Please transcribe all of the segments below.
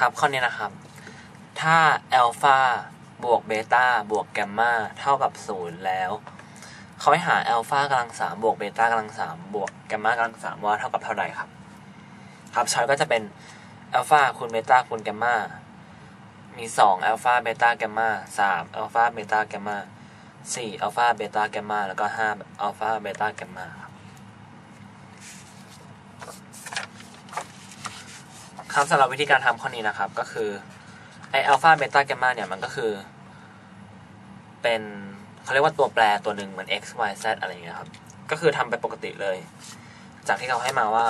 ครับข้อนี้นะครับ ถ้าอัลฟาบวกเบต้าบวกแกมมาเท่ากับศูนย์แล้วเขาให้หาอัลฟากำลังสามบวกเบต้ากำลังสามบวกแกมมากำลังสามว่าเท่ากับเท่าไหร่ครับ ครับช้อยก็จะเป็นอัลฟาคูณเบต้าคูณแกมมามีสองอัลฟาเบต้าแกมมาสามอัลฟาเบต้าแกมมาสี่อัลฟาเบต้าแกมมาแล้วก็ห้าอัลฟาเบต้าแกมมาครับ ครับสำหรับวิธีการทำข้อนี้นะครับ ก็คือไออัลฟาเบต้าแกมมาเนี่ยมันก็คือ เป็นเขาเรียกว่าตัวแปรตัวหนึ่งเหมือน x y z อะไรอย่างเงี้ยครับ ก็คือทำไปปกติเลย จากที่เขาให้มาว่า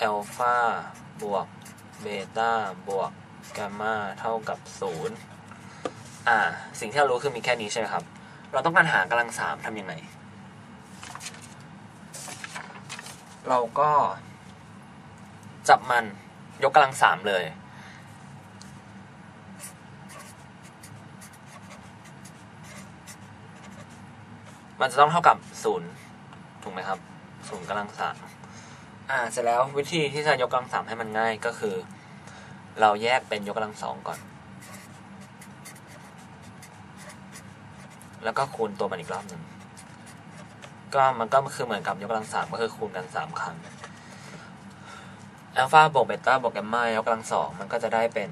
อัลฟาบวกเบต้าบวกแกมมาเท่ากับศูนย์อ่า สิ่งที่เรารู้คือมีแค่นี้ใช่ไหมครับ เราต้องการหากำลังสามทำยังไง เราก็ จับมันยกกำลังสามเลย มันจะต้องเท่ากับศูนย์ถูกไหมครับศูนย์กำลังสามอ่าเสร็จแล้ววิธีที่จะยกกำลังสามให้มันง่ายก็คือ เราแยกเป็นยกกำลังสองก่อน แล้วก็คูณตัวมันอีกรอบหนึ่งก็มันก็คือเหมือนกับยกกำลังสามก็คือคูณกันสามครั้ง อัลฟาบวกเบต้าบวกแกมมายกกำลังสองมันก็จะได้เป็น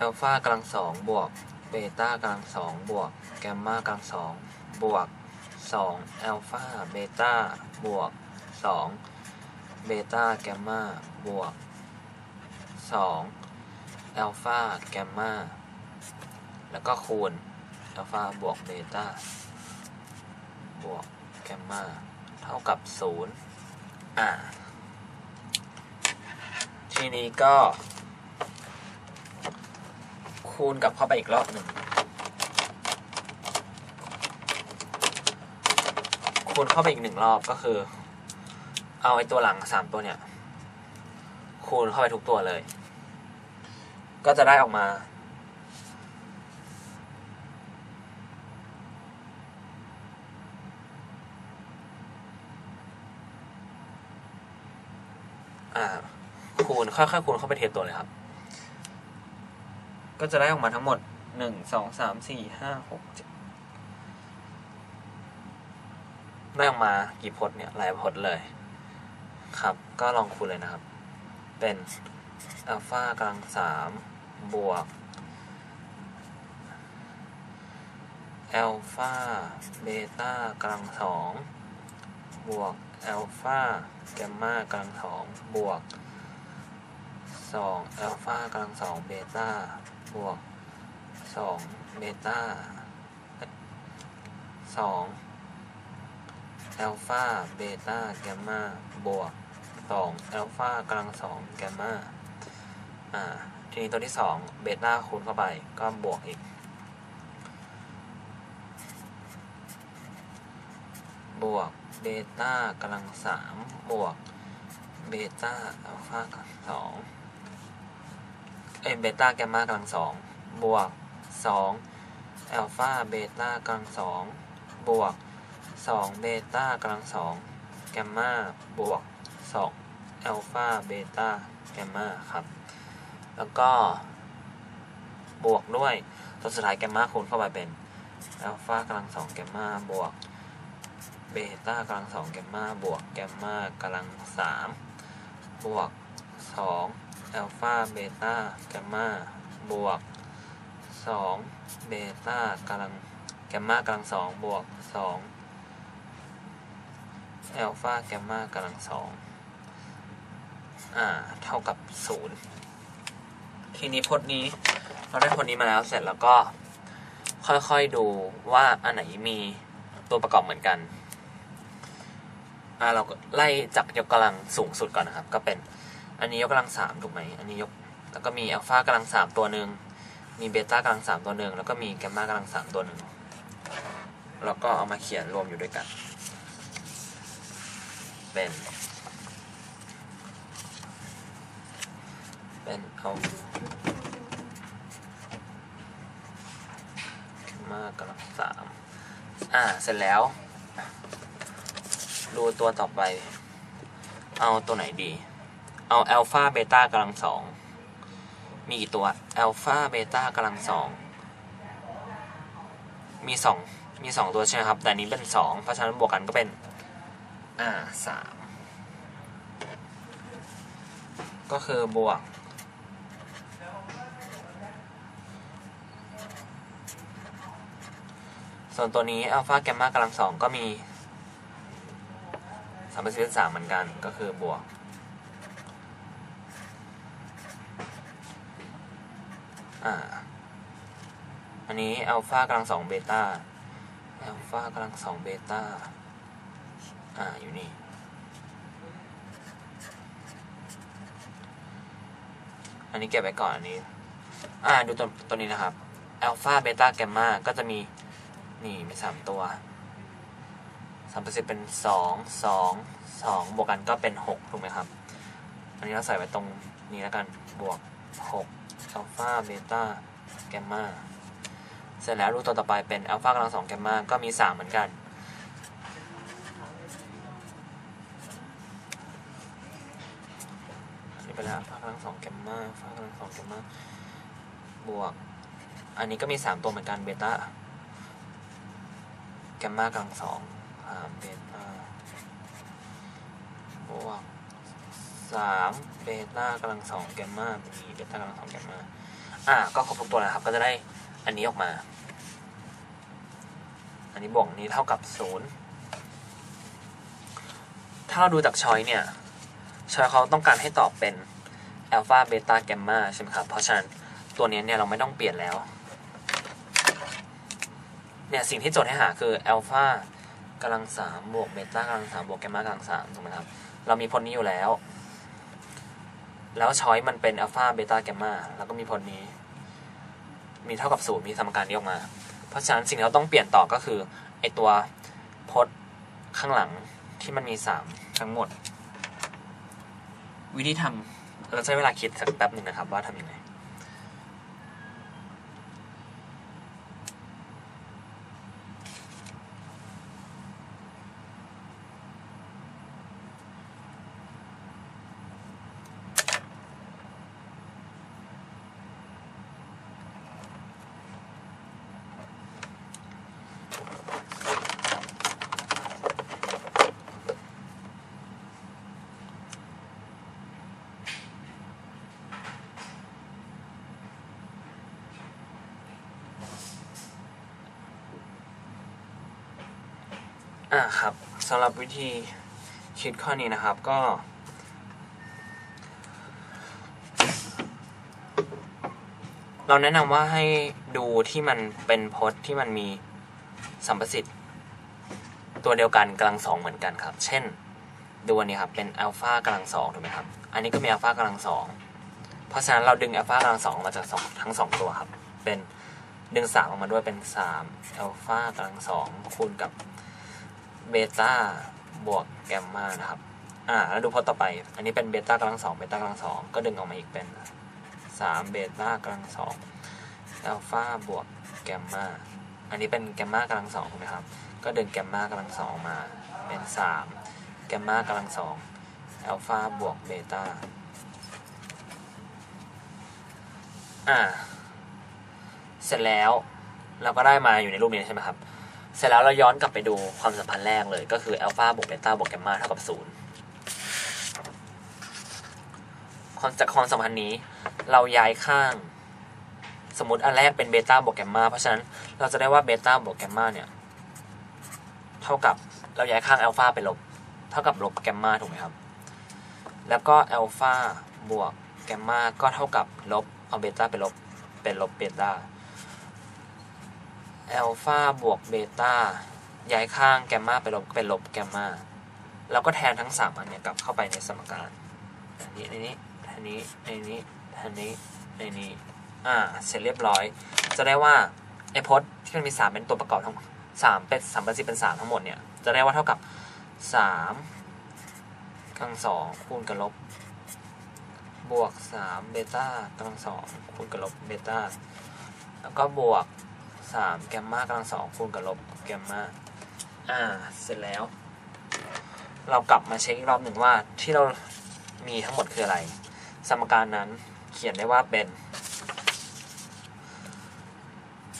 อัลฟากำลังสองบวกเบต้ากำลังสองบวกแกมมากำลังสองบวกสองอัลฟาเบต้าบวกสองเบต้าแกมมาบวกสองอัลฟาแกมมาแล้วก็คูณอัลฟาบวกเบต้าบวกแกมมาเท่ากับศูนย์ อ่า ทีนี้ก็ คูณกลับเข้าไปอีกรอบหนึ่ง คูณเข้าไปอีกหนึ่งรอบก็คือ เอาไอ้ตัวหลังสามตัวเนี่ย คูณเข้าไปทุกตัวเลย ก็จะได้ออกมา อ่าคูณค่อยๆคูณเข้าไปเทียบตัวเลยครับ ก็จะได้ออกมาทั้งหมดหนึ่งสองสามสี่ห้าหกเจ็ดได้ออกมากี่พจน์เนี่ยหลายพจน์เลย ครับ ก็ลองคูณเลยนะครับ เป็นอัลฟากำลังสามบวกอัลฟาเบต้ากำลังสองบวก อัลฟาแกมมากำลังสองบวกสองอัลฟากำลังสองเบต้าบวกสองเบต้าสองอัลฟาเบต้าแกมมาบวกสองอัลฟากำลังสองแกมมาอ่าทีนี้ตัวที่สองเบต้าคูณเข้าไปก็บวกอีก บวก เบต้ากำลังสามบวกเบต้าอัลฟากำลังสองเอ้ยเบต้าแกมมากำลังสองบวกสองอัลฟาเบต้ากำลังสองบวกสองเบต้ากำลังสองแกมมาบวกสองอัลฟาเบต้าแกมมาครับ แล้วก็บวกด้วยตัวสุดท้ายแกมมาคูณเข้าไปเป็นอัลฟากำลังสองแกมมาบวก เบต้ากำลังสองแกมมาบวกแกมมากำลังสามบวกสองอัลฟาเบต้าแกมมาบวกสองเบต้ากำลังแกมมากำลังสองบวกสองอัลฟาแกมมากำลังสองอ่าเท่ากับศูนย์ทีนี้พจน์นี้เราได้พจน์นี้มาแล้วเสร็จแล้วก็ค่อยๆดูว่าอันไหนมีตัวประกอบเหมือนกัน อ่าเราไล่จากยกกำลังสูงสุดก่อนนะครับ ก็เป็นอันนี้ยกกำลังสามถูกไหมอันนี้ยกแล้วก็มีอัลฟากำลังสามตัวหนึ่งมีเบต้ากำลังสามตัวหนึ่งแล้วก็มีแกมมากำลังสามตัวหนึ่งแล้วก็เอามาเขียนรวมอยู่ด้วยกัน เป็นเป็นเอาแกมมากำลังสามอ่า เสร็จแล้ว ดูตัวต่อไป เอาตัวไหนดี เอาอัลฟาเบต้ากำลังสอง มีกี่ตัวอัลฟาเบต้ากำลังสอง มีสองมีสองตัวใช่ไหมครับ แต่นนี้เป็นสองเพราะฉะนั้นบวกกันก็เป็น อ่าสามก็คือบวกส่วนตัวนี้อัลฟาแกมมากำลังสองก็มี สามเป็นสามเหมือนกันก็คือบวกอ่าอันนี้อัลฟากำลังสองเบต้าอัลฟากำลังสองเบต้าอ่าอยู่นี่อันนี้เก็บไว้ก่อนอันนี้ อ่าดูตัวตัวนี้นะครับอัลฟาเบต้าแกมมาก็จะมี นี่มีสามตัว สามเปอร์เซ็นต์เป็นสองสองสองบวกกันก็เป็นหกถูกไหมครับ อันนี้เราใส่ไว้ตรงนี้แล้วกันบวกหกอัลฟาเบต้าแกมมาเสร็จแล้วรูปตัวต่อไปเป็นอัลฟากำลังสองแกมมาก็มีสามเหมือนกันนนี้ไปแล้วอัลฟากำลังสองแกมมาอัลฟากำลังสองแกมมาบวก อันนี้ก็มีสามตัวเหมือนกันเบต้าแกมมากำลังสอง สามเบต้าบวกสามเบต้ากำลังสองแกมมามีเบต้ากำลังสองแกมมาอ่าก็ครบทุกตัวแล้วครับ ก็จะได้อันนี้ออกมา อันนี้บวกนี้เท่ากับศูนย์ถ้าเราดูจากชอยเนี่ยชอยเขาต้องการให้ตอบเป็นอัลฟาเบต้าแกมมาใช่ไหมครับ เพราะฉะนั้นตัวนี้เนี่ยเราไม่ต้องเปลี่ยนแล้ว เนี่ยสิ่งที่โจทย์ให้หาคืออัลฟาำลังสามบวกเบต้ากำลังสามบวกแกมมากำลังสามถูกไหมครับ เรามีพลนี้อยู่แล้ว แล้วช้อยมันเป็นอัลฟาเบต้าแกมมาแล้วก็มีพลนี้ มีเท่ากับศูนย์มีสมการนี้ออกมา เพราะฉะนั้นสิ่งที่เราต้องเปลี่ยนต่อก็คือไอตัวพจน์ข้างหลังที่มันมีสามทั้งหมด วิธีทำเราใช้เวลาคิดสักแป๊บหนึ่งนะครับว่าทำยังไง ครับสำหรับวิธีคิดข้อนี้นะครับก็ เราแนะนำว่าให้ดูที่มันเป็นพจน์ที่มันมีสัมประสิทธิ์ตัวเดียวกันกำลังสองเหมือนกันครับ เช่นดูอันนี้ครับเป็นอัลฟากำลังสองถูกไหมครับ อันนี้ก็มีอัลฟากำลังสองเพราะฉะนั้นเราดึงอัลฟากำลังสองมาจากสองทั้งสองตัวครับ เป็นดึงสามออกมาด้วยเป็นสามอัลฟากำลังสองคูณกับ เบต้าบวกแกมมานะครับ อ่า แล้วดูพจน์ต่อไป อันนี้เป็นเบต้ากำลังสองเบต้ากำลังสองก็ดึงออกมาอีกเป็นสามเบต้ากำลังสองอัลฟาบวกแกมมาอันนี้เป็นแกมมากำลังสองถูกไหมครับ ก็ดึงแกมมากำลังสองมาเป็นสามแกมมากำลังสองอัลฟาบวกเบต้าอ่า เสร็จแล้วเราก็ได้มาอยู่ในรูปนี้ใช่ไหมครับ เสร็จแล้วเราย้อนกลับไปดูความสัมพันธ์แรกเลย ก็คืออัลฟาบวกเบต้าบวกแกมมาเท่ากับศูนย์ความจากความสัมพันธ์นี้ เราย้ายข้าง สมมติอันแรกเป็นเบต้าบวกแกมมาเพราะฉะนั้นเราจะได้ว่าเบต้าบวกแกมมาเนี่ยเท่ากับเราย้ายข้างอัลฟาไปลบ เท่ากับลบแกมมาถูกไหมครับ แล้วก็อัลฟาบวกแกมมาก็เท่ากับลบเอาเบต้าไปลบเป็นลบเบต้า อัลฟาบวกเบต้าย้ายข้างแกมมาไปลบเป็นลบแกมมาเราก็แทนทั้งสามอันเนี้ยกลับเข้าไปในสมการอันนี้ในนี้อันนี้ในนี้อันนี้ในนี้อ่าเสร็จเรียบร้อย จะได้ว่าไอพจน์ที่มันมีสามเป็นตัวประกอบทั้งสามเป็นสามเป็นสิบเป็นสามทั้งหมดเนี่ยจะได้ว่าเท่ากับสามกำลังสองคูณกับลบบวกสามเบต้ากำลังสองคูณกับลบเบต้าแล้วก็บวก สามแกมมากำลังสองคูณกับลบแกมมาอ่า เสร็จแล้ว เรากลับมาเช็คอีกรอบหนึ่งว่าที่เรามีทั้งหมดคืออะไร สมการนั้นเขียนได้ว่าเป็น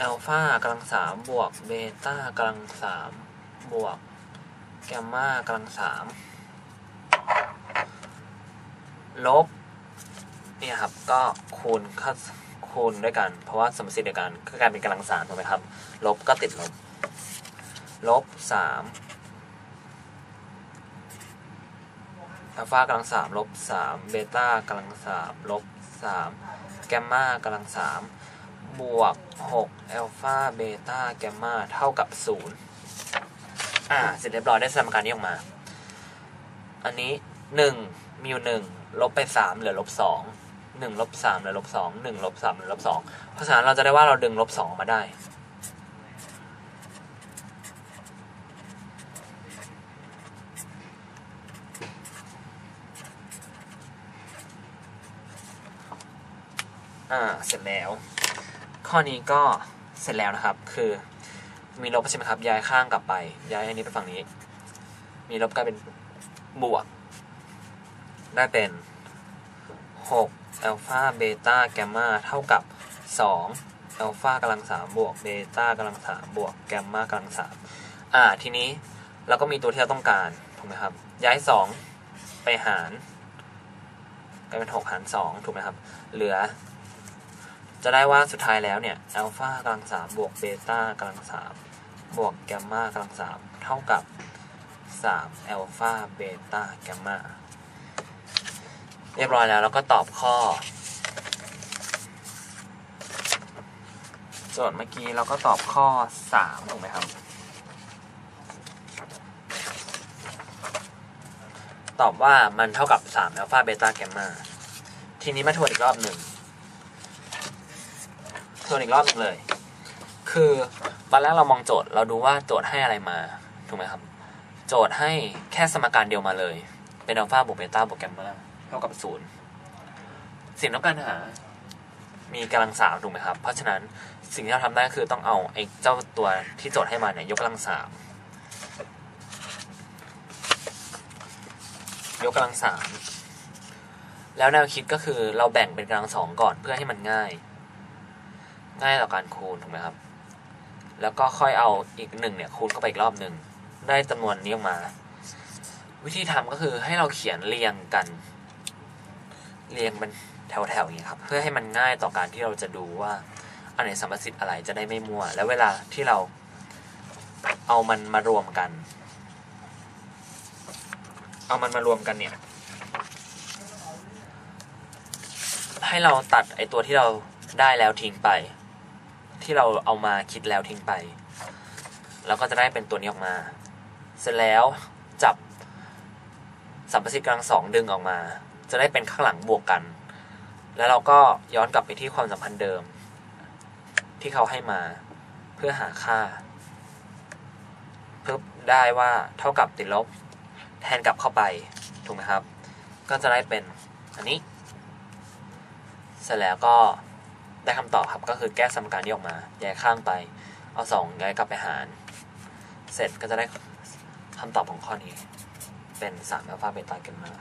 อัลฟากำลังสามบวกเบต้ากำลังสามบวกแกมมากำลังสามลบ เนี่ยครับ ก็คูณเข้า คูณด้วยกัน เพราะว่าสมมติเดียวกันก็กลายเป็นกำลังสามถูกไหมครับ ลบก็ติดลบ ลบสามอัลฟากำลังสามลบสามเบต้ากำลังสามลบสามแกมมากำลังสามบวกหกอัลฟาเบต้าแกมมาเท่ากับศูนย์อ่า เสร็จเรียบร้อยได้สมการนี้ออกมา อันนี้หนึ่งมีอยู่หนึ่งลบไปสามเหลือลบส หนึ่งลบสามเหลือลบสองหนึ่งลบสามเหลือลบสองเพราะฉะนั้นเราจะได้ว่าเราดึงลบสองมาได้ อ่า เสร็จแล้ว ข้อนี้ก็เสร็จแล้วนะครับ คือมีลบใช่ไหมครับ ย้ายข้างกลับไป ย้ายอันนี้ไปฝั่งนี้ มีลบกลายเป็นบวก ได้เป็น6 อัลฟาเบต้าแกมมาเท่ากับ 2 อัลฟากำลัง3บวกเบต้ากำลัง3บวกแกมมากำลัง3อ่า ทีนี้เราก็มีตัวที่เราต้องการถูกไหมครับ ย้าย 2 ไปหารกลายเป็น 6 หาร 2 ถูกไหมครับ เหลือ จะได้ว่าสุดท้ายแล้วเนี่ยอัลฟากำลัง3บวกเบต้ากำลัง3บวกแกมมากำลัง3เท่ากับ3อัลฟาเบต้าแกมมา เรียบร้อยแล้วเราก็ตอบข้อโจทย์เมื่อกี้เราก็ตอบข้อ 3 ถูกไหมครับ ตอบว่ามันเท่ากับ 3 อัลฟาเบต้าแกมมาทีนี้มาทวนอีกรอบหนึ่งทวนอีกรอบหนึงเลย คือตอนแรกเรามองโจทย์เราดูว่าโจทย์ให้อะไรมาถูกไหมครับ โจทย์ให้แค่สมการเดียวมาเลย เป็นอัลฟาบวกเบต้าบวกแกมมา เท่ากับศูนย์สิ่งต้องการหา มีกำลังสามถูกไหมครับ เพราะฉะนั้นสิ่งที่เราทำได้คือต้องเอาไอ้เจ้าตัวที่โจทย์ให้มาเนี่ยยกกำลังสามยกกำลังสามแล้วแนวคิดก็คือเราแบ่งเป็นกำลังสองก่อนเพื่อให้มันง่าย ง่ายต่อการคูณถูกไหมครับ แล้วก็ค่อยเอาอีกหนึ่งเนี่ยคูณเข้าไปอีกรอบหนึ่งได้จำนวนนี้ออกมา วิธีทำก็คือให้เราเขียนเรียงกัน เรียงเป็นแถวๆอย่างนี้ครับ เพื่อให้มันง่ายต่อการที่เราจะดูว่าอันไหนสัมประสิทธิ์อะไรจะได้ไม่มั่ว แล้วเวลาที่เราเอามันมารวมกัน เอามันมารวมกันเนี่ย ให้เราตัดไอตัวที่เราได้แล้วทิ้งไป ที่เราเอามาคิดแล้วทิ้งไป แล้วก็จะได้เป็นตัวนี้ออกมา เสร็จแล้วจับสัมประสิทธิ์กลังสองดึงออกมา จะได้เป็นข้างหลังบวกกัน แล้วเราก็ย้อนกลับไปที่ความสัมพันธ์เดิม ที่เขาให้มาเพื่อหาค่า เพื่อได้ว่าเท่ากับติดลบ แทนกลับเข้าไป ถูกไหมครับ ก็จะได้เป็นอันนี้ เสร็จแล้วก็ได้คำตอบครับก็คือแก้สมการนี้ออกมาย้ายข้างไป เอาสองย้ายกลับไปหาร เสร็จก็จะได้คำตอบของข้อนี้ เป็น3อัลฟาเบต้ากันมา